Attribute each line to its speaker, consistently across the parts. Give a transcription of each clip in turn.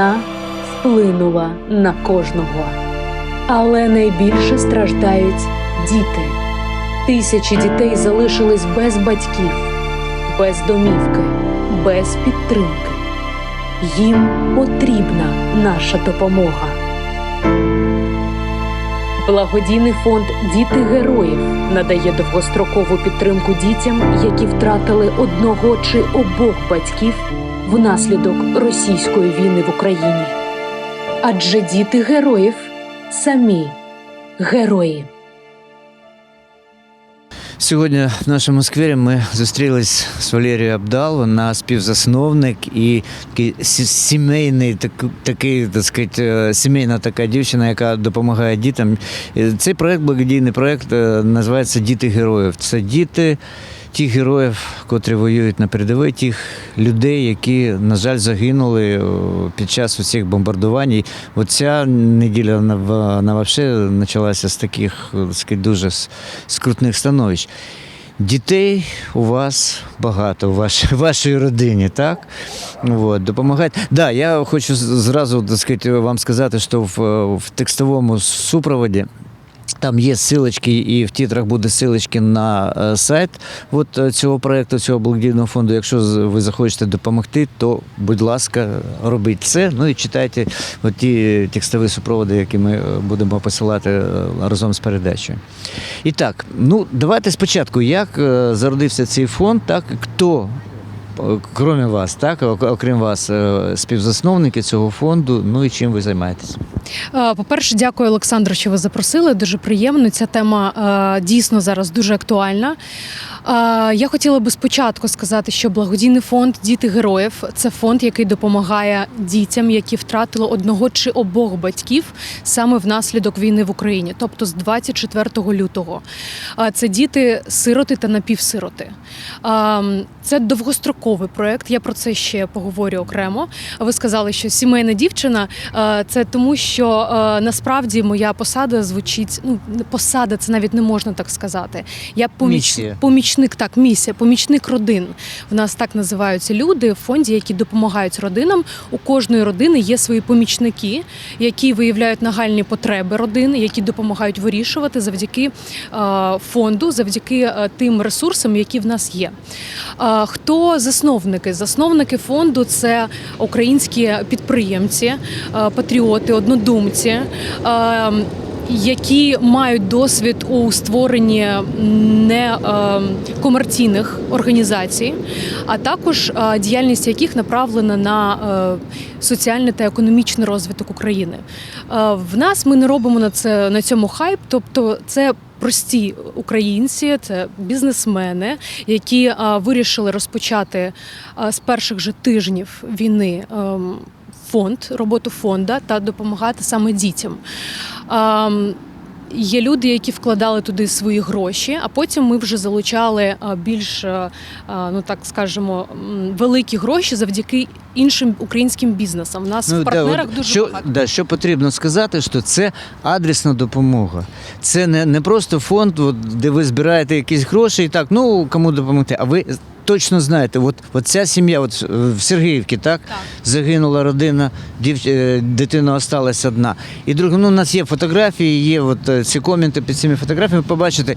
Speaker 1: Війна вплинула на кожного, але найбільше страждають діти. Тисячі дітей залишились без батьків, без домівки, без підтримки. Їм потрібна наша допомога. Благодійний фонд Діти героїв надає довгострокову підтримку дітям, які втратили одного чи обох батьків внаслідок російської війни в Україні. Адже діти героїв самі герої.
Speaker 2: Сьогодні в нашому сквері ми зустрілись з Валерією Абдал, вона співзасновник і такий сімейний, так, такий, так сказати, е, сімейна така дівчина, яка допомагає дітям. Е, Цей проект, благодійний проект, е, називається Діти героїв. Це діти тих героїв, котрі воюють на передовій, тих людей, які, на жаль, загинули е, під час усіх бомбардувань. Оця неділя вона, вообще почалася з таких е, так дуже скрутних становищ. Дітей у вас багато у вашій, вашій родині, так? От, допомагають. Да, я хочу зразу так сказати, вам сказати, що в, е, в текстовому супроводі. Там є силочки, і в титрах буде силочки на е, сайт от, е, цього проекту, цього благодійного фонду. Якщо ви захочете допомогти, то будь ласка, робіть це. Ну і читайте ті текстові супроводи, які ми е, будемо посилати разом з передачею. І так, ну давайте спочатку, як зародився цей фонд, так хто. Крім вас, так, окрім вас, співзасновники цього фонду, ну і чим ви займаєтесь?
Speaker 3: Е, По-перше, дякую, Олександру, що ви запросили. Дуже приємно. Ця тема е, дійсно зараз дуже актуальна. Е, Я хотіла би спочатку сказати, що благодійний фонд Діти героїв це фонд, який допомагає дітям, які втратили одного чи обох батьків саме внаслідок війни в Україні, тобто з 24 лютого. Це діти сироти та напівсироти. Це довгостроковий проект. Я про це ще поговорю окремо. Ви сказали, що сімейна дівчина це тому, що е, насправді моя посада звучить. Ну, посада, це навіть не можна так сказати. Я поміч...
Speaker 2: Місія.
Speaker 3: помічник, так, місія, помічник родин. В нас так називаються люди в фонді, які допомагають родинам. У кожної родини є свої помічники, які виявляють нагальні потреби родин, які допомагають вирішувати завдяки е, фонду, завдяки е, тим ресурсам, які в нас є. Е, Хто засновники? Засновники фонду це українські підприємці, е, патріоти, однодумці. е, Які мають досвід у створенні не е, організацій, а також е, діяльність яких направлена на соціальний та економічний розвиток України. В нас ми не робимо на це на цьому хайп, тобто це прості українці, це бізнесмени, які е, вирішили розпочати е, з перших же тижнів війни. ем, Фонд роботу фонда та допомагати саме дітям. Є люди, які вкладали туди свої гроші, а потім ми вже залучали більш, ну так скажемо, великі гроші завдяки іншим українським бізнесам. У нас в партнерах
Speaker 2: Ну, от
Speaker 3: дуже
Speaker 2: що,
Speaker 3: багато.
Speaker 2: Да, що потрібно сказати, що це адресна допомога. Це не, не просто фонд, от, де ви збираєте якісь гроші і так, ну кому допомогти. А ви точно знаєте, от, от ця сім'я, от е, в Сергіївці, так,
Speaker 3: Так.
Speaker 2: загинула родина, дів, е, дитина осталась одна. І друге, ну, у нас є фотографії, є от е, ці коменти під цими фотографіями. Побачите,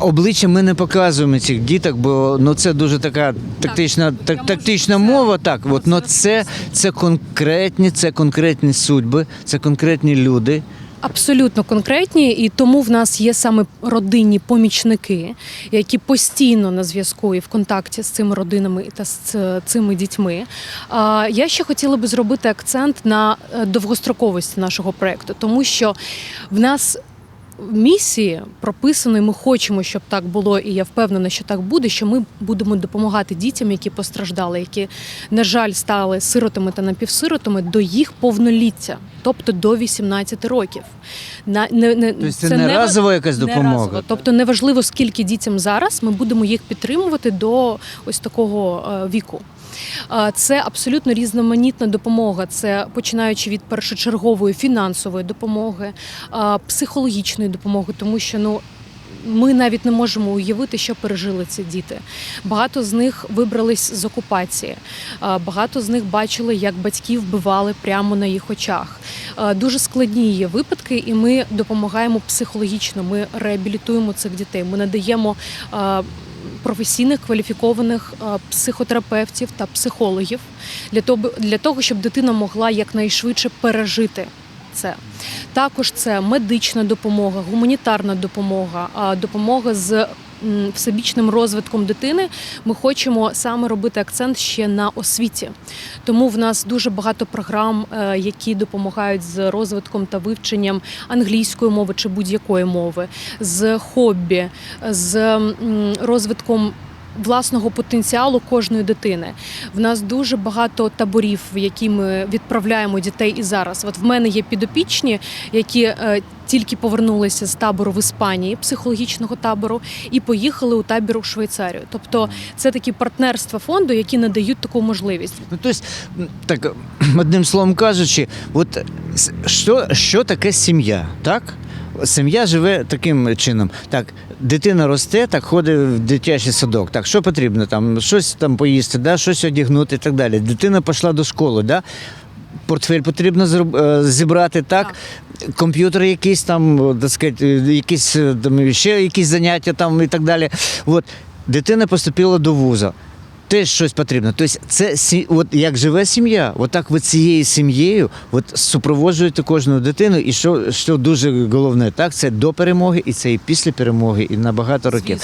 Speaker 2: обличчя ми не показуємо цих діток, бо ну, це дуже така тактична, так,
Speaker 3: можу
Speaker 2: тактична
Speaker 3: це
Speaker 2: мова. Так, от, но це, це конкретні, це конкретні судьби, це конкретні люди.
Speaker 3: Абсолютно конкретні, і тому в нас є саме родинні помічники, які постійно на зв'язку і в контакті з цими родинами та з цими дітьми. Я ще хотіла би зробити акцент на е, довгостроковості нашого проекту, тому що в нас. Місії прописано, і ми хочемо, щоб так було, і я впевнена, що так буде. Що ми будемо допомагати дітям, які постраждали, які, на жаль, стали сиротами та напівсиротами до їх повноліття, тобто до 18 років. На не, не
Speaker 2: Тобто це не разова якась
Speaker 3: не
Speaker 2: допомога?
Speaker 3: разово. Тобто неважливо, скільки дітям зараз, ми будемо їх підтримувати до ось такого е, віку. Це абсолютно різноманітна допомога. Це починаючи від першочергової фінансової допомоги, психологічної допомоги, тому що ну. ми навіть не можемо уявити, що пережили ці діти. Багато з них вибрались з окупації, багато з них бачили, як батьків вбивали прямо на їх очах. Дуже складні є випадки, і ми допомагаємо психологічно. Ми реабілітуємо цих дітей. Ми надаємо. Професійних кваліфікованих е, психотерапевтів та психологів для того, для того, щоб дитина могла якнайшвидше пережити це. Також це медична допомога, гуманітарна допомога, допомога з всебічним розвитком дитини. Ми хочемо саме робити акцент ще на освіті. Тому в нас дуже багато програм, е, які допомагають з розвитком та вивченням англійської мови чи будь-якої мови, з хобі, з розвитком. Власного потенціалу кожної дитини в нас дуже багато таборів, в які ми відправляємо дітей і зараз. От в мене є підопічні, які е, тільки повернулися з табору в Іспанії, психологічного табору, і поїхали у табір у Швейцарію. Тобто, це такі партнерства фонду, які надають таку можливість.
Speaker 2: Ну, тобто, так, одним словом кажучи, от що, що таке сім'я, так? Сім'я живе таким чином. Так, дитина росте, так ходить в дитячий садок. Так, що потрібно там? Щось там поїсти, да? щось одягнути і так далі. Дитина пішла до школи, да? Портфель потрібно е, зібрати, так? Комп'ютер якийсь там, о, так сказати, е, якісь е, там, ще якісь заняття там і так далі. От, дитина поступила до вуза. Теж щось потрібно. Тобто, це от як живе сім'я, от ви цією сім'єю от супроводжуєте кожну дитину. І що, що дуже головне, так це до перемоги, і це і після перемоги, і на багато років.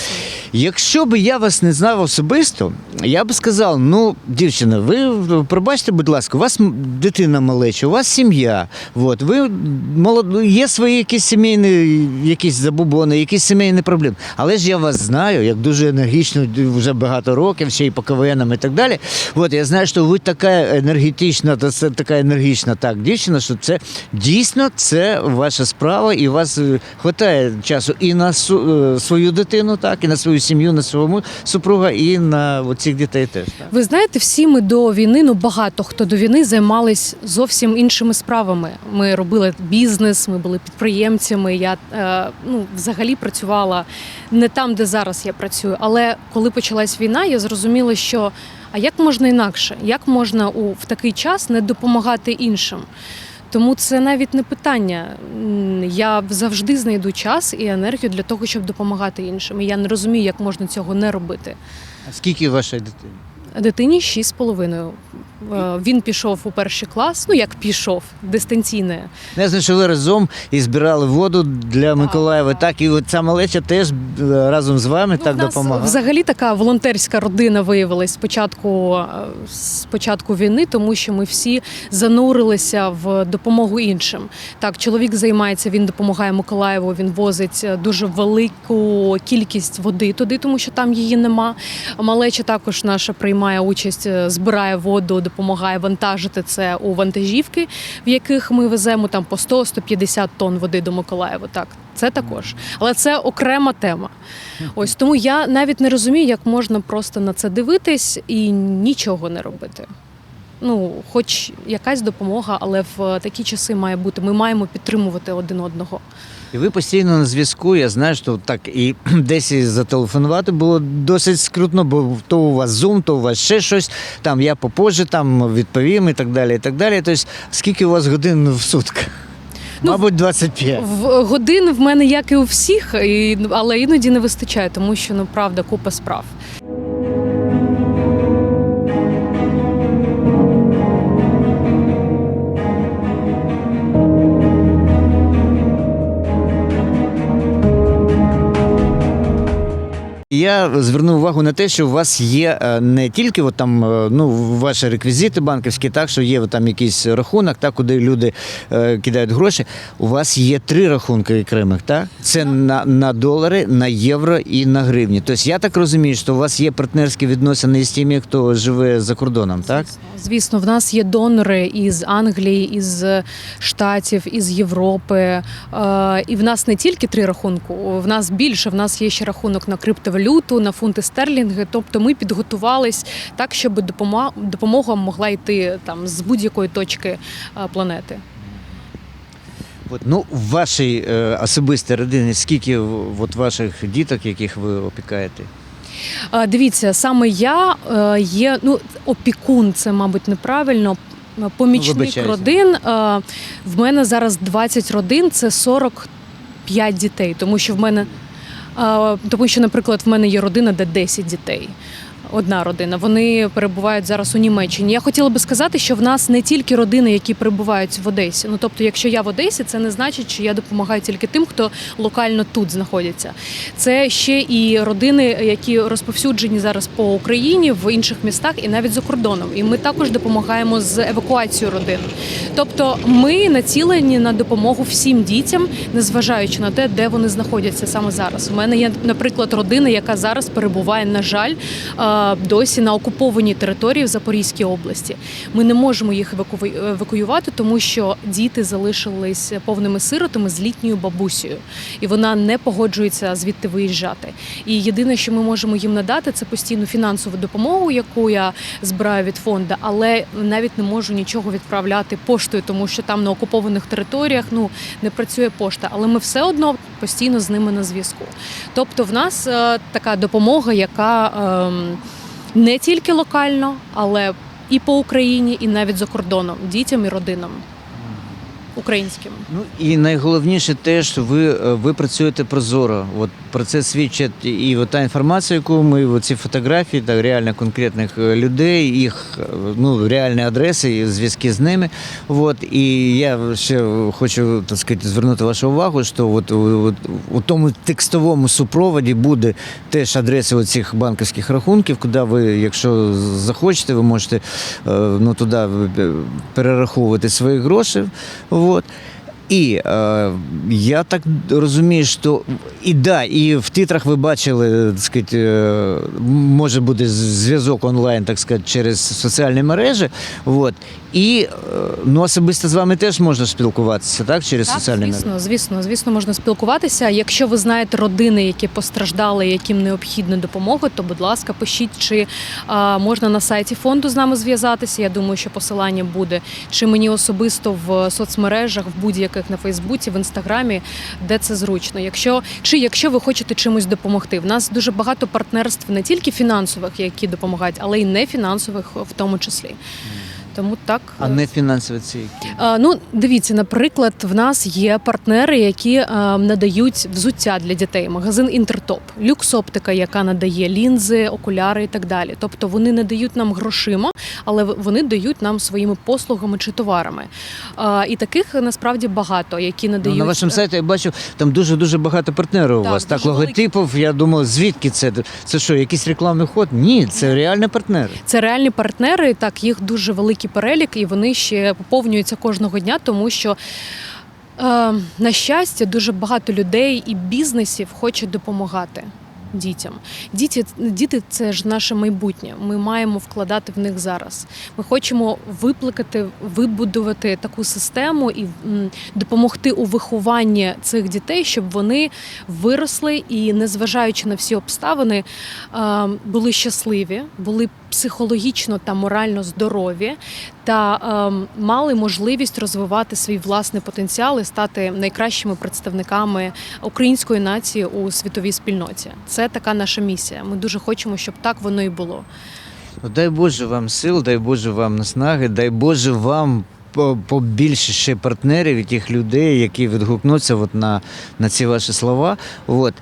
Speaker 2: Якщо б я вас не знав особисто, я б сказав: ну, дівчина, ви пробачте, будь ласка, у вас дитина малеча, у вас сім'я. От, ви молод... є свої якісь сімейні якісь забубони, якісь сімейні проблеми. Але ж я вас знаю, як дуже енергічно вже багато років, ще й по КВНам і так далі. От я знаю, що ви така енергетична, та це така енергічна так дівчина, що це дійсно це ваша справа, і у вас е, хватає часу і на е, свою дитину, так, і на свою сім'ю, на свого супруга, і на цих дітей теж. Так.
Speaker 3: Ви знаєте, всі ми до війни, ну багато хто до війни займались зовсім іншими справами. Ми робили бізнес, ми були підприємцями. Я е, ну взагалі працювала не там, де зараз я працюю. Але коли почалась війна, я зрозуміла, що а як можна інакше? Як можна у в такий час не допомагати іншим? Тому це навіть не питання. Я завжди знайду час і енергію для того, щоб допомагати іншим. І я не розумію, як можна цього не робити.
Speaker 2: А скільки вашої дитини?
Speaker 3: Дитині 6,5. Е, Він пішов у перший клас. Ну як пішов, дистанційне.
Speaker 2: Знаю, ви разом і збирали воду для Миколаєва. Так, і ця малеча теж е, разом з вами так
Speaker 3: Ну, нас
Speaker 2: допомагала.
Speaker 3: взагалі така волонтерська родина виявилась спочатку, е, з початку війни, тому що ми всі занурилися в допомогу іншим. Так, чоловік займається, він допомагає Миколаєву. Він возить е, дуже велику кількість води туди, тому що там її нема. Малеча також наша приймає участь, е, збирає воду, допомагає вантажити це у вантажівки, в яких ми веземо там по 100-150 тонн води до Миколаєва. Так, це також, але це окрема тема. Ось тому я навіть не розумію, як можна просто на це дивитись і нічого не робити. Ну, хоч якась допомога, але в такі часи має бути. Ми маємо підтримувати один одного.
Speaker 2: І ви постійно на зв'язку. Я знаю, що так і десь і зателефонувати було досить скрутно, бо то у вас Zoom, то у вас ще щось. Там я попозже там відповім і так далі. І так далі. Тобто, скільки у вас годин в сутках?
Speaker 3: Ну,
Speaker 2: Мабуть, 25.
Speaker 3: В годин в мене як і у всіх, і, але іноді не вистачає, тому що ну правда купа справ.
Speaker 2: Я звернув увагу на те, що у вас є е, не тільки от там е, ну, ваші реквізити банківські, так що є там якийсь рахунок, так, куди люди е, кидають гроші. У вас є три рахунки окремих, так? Це на, на долари, на євро і на гривні. Тобто я так розумію, що у вас є партнерські відносини з тими, хто живе за кордоном, так?
Speaker 3: Звісно, в нас є донори із Англії, із Штатів, із Європи. І в нас не тільки три рахунку, в нас більше. В нас є ще рахунок на криптовалюту, на фунти стерлінги. Тобто ми підготувались так, щоб допомога, могла йти там з будь-якої точки е, планети.
Speaker 2: От, ну, в вашій е, особистій родині скільки от ваших діток, яких ви опікаєте?
Speaker 3: Е, Дивіться, саме я е, є ну опікун, це мабуть неправильно. Помічник
Speaker 2: Вибачаюся.
Speaker 3: родин. Е, В мене зараз 20 родин, це 45 дітей, тому що в мене тому, що, наприклад, в мене є родина, де 10 дітей. Одна родина. Вони перебувають зараз у Німеччині. Я хотіла би сказати, що в нас не тільки родини, які перебувають в Одесі. Ну тобто, якщо я в Одесі, це не значить, що я допомагаю тільки тим, хто локально тут знаходиться. Це ще і родини, які розповсюджені зараз по Україні в інших містах і навіть за кордоном. І ми також допомагаємо з евакуацією родин. Тобто, ми націлені на допомогу всім дітям, незважаючи на те, де вони знаходяться саме зараз. У мене є, наприклад, родина, яка зараз перебуває, на жаль, е, досі на окупованій території в Запорізькій області. Ми не можемо їх еваку- евакуювати, тому що діти залишились повними сиротами з літньою бабусею, і вона не погоджується звідти виїжджати. І єдине, що ми можемо їм надати, це постійну фінансову допомогу, яку я збираю від фонду, але навіть не можу нічого відправляти поштою, тому що там на окупованих територіях ну не працює пошта. Але ми все одно постійно з ними на зв'язку. Тобто, в нас е, така допомога, яка ем, не тільки локально, але і по Україні, і навіть за кордоном дітям і родинам українським.
Speaker 2: Ну і найголовніше те, що ви, е, ви працюєте прозоро. От про це свідчить і та інформація, яку ми, ці фотографії та реально конкретних е, людей, їх е, ну, реальні адреси, і зв'язки з ними. От і я ще хочу так сказати, звернути вашу увагу, що от, от, у тому текстовому супроводі буде теж адреси цих банківських рахунків, куди ви, якщо захочете, ви можете ну, туди перераховувати свої гроші. От. І е, я так розумію, що і да, і в титрах ви бачили, так сказати, е, може бути зв'язок онлайн, так сказати, через соціальні мережі. От. І е, ну, особисто з вами теж можна спілкуватися, так? Через
Speaker 3: Так,
Speaker 2: соціальні мережі.
Speaker 3: звісно, звісно, звісно, можна спілкуватися. Якщо ви знаєте родини, які постраждали, яким необхідна допомога, то будь ласка, пишіть, чи а, можна на сайті фонду з нами зв'язатися. Я думаю, що посилання буде, чи мені особисто в соцмережах, в будь-яких на Фейсбуці, в інстаграмі, де це зручно. Якщо чи якщо ви хочете чимось допомогти, в нас дуже багато партнерств не тільки фінансових, які допомагають, але й не фінансових в тому числі. Тому так
Speaker 2: А не фінансові ці які?
Speaker 3: Е, Ну, дивіться, наприклад, в нас є партнери, які е, надають взуття для дітей. Магазин Інтертоп, люксоптика, яка надає лінзи, окуляри і так далі. Тобто вони не дають нам грошима, але вони дають нам своїми послугами чи товарами. Е, І таких насправді багато, які
Speaker 2: Ну,
Speaker 3: надають
Speaker 2: на вашому сайті я бачу, там дуже дуже багато партнерів у
Speaker 3: Так,
Speaker 2: вас. Так, логотипів. Я думав, звідки це? Це що, якийсь рекламний ход? Ні, це реальні партнери.
Speaker 3: Це реальні партнери. Так, їх дуже великий перелік, і вони ще поповнюються кожного дня, тому що. Е, на щастя, дуже багато людей і бізнесів хочуть допомагати дітям. Діти, діти це ж наше майбутнє. Ми маємо вкладати в них зараз. Ми хочемо виплакати, вибудувати таку систему і допомогти у вихованні цих дітей, щоб вони виросли і, незважаючи на всі обставини, е, були щасливі, були психологічно та морально здорові та ем, мали можливість розвивати свій власний потенціал і стати найкращими представниками української нації у світовій спільноті. Це така наша місія. Ми дуже хочемо, щоб так воно і було.
Speaker 2: Дай Боже вам сил, дай Боже вам наснаги, дай Боже вам по- побільше ще партнерів і тих людей, які відгукнуться от на, на ці ваші слова. От.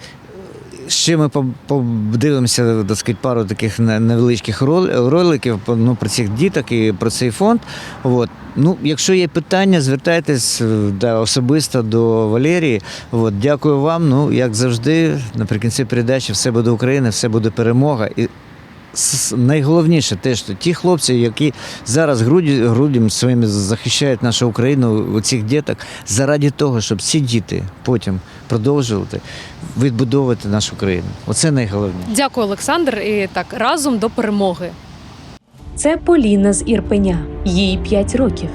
Speaker 2: Ще ми подивимося так сказати, пару таких невеличких роликів ну, про цих діток і про цей фонд. От. Ну, якщо є питання, звертайтесь е, да, особисто до Валерії. От, дякую вам. Ну, як завжди, наприкінці передачі все буде Україна, все буде перемога. І найголовніше те, що ті хлопці, які зараз грудям своїми захищають нашу Україну цих діток, заради того, щоб ці діти потім продовжувати відбудовувати нашу країну. Оце найголовніше.
Speaker 3: Дякую, Олександр. І так разом до перемоги.
Speaker 1: Це Поліна з Ірпеня, їй 5 років.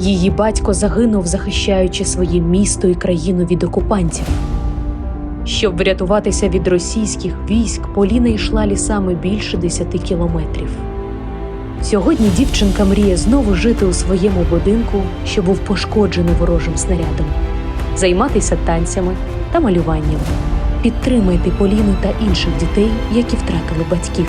Speaker 1: Її батько загинув, захищаючи своє місто і країну від окупантів. Щоб врятуватися від російських військ, Поліна йшла лісами більше 10 кілометрів.
Speaker 3: Сьогодні дівчинка мріє знову жити у своєму будинку, що був пошкоджений ворожим снарядом, займатися танцями та малюванням. Підтримайте Поліну та інших дітей, які втратили батьків.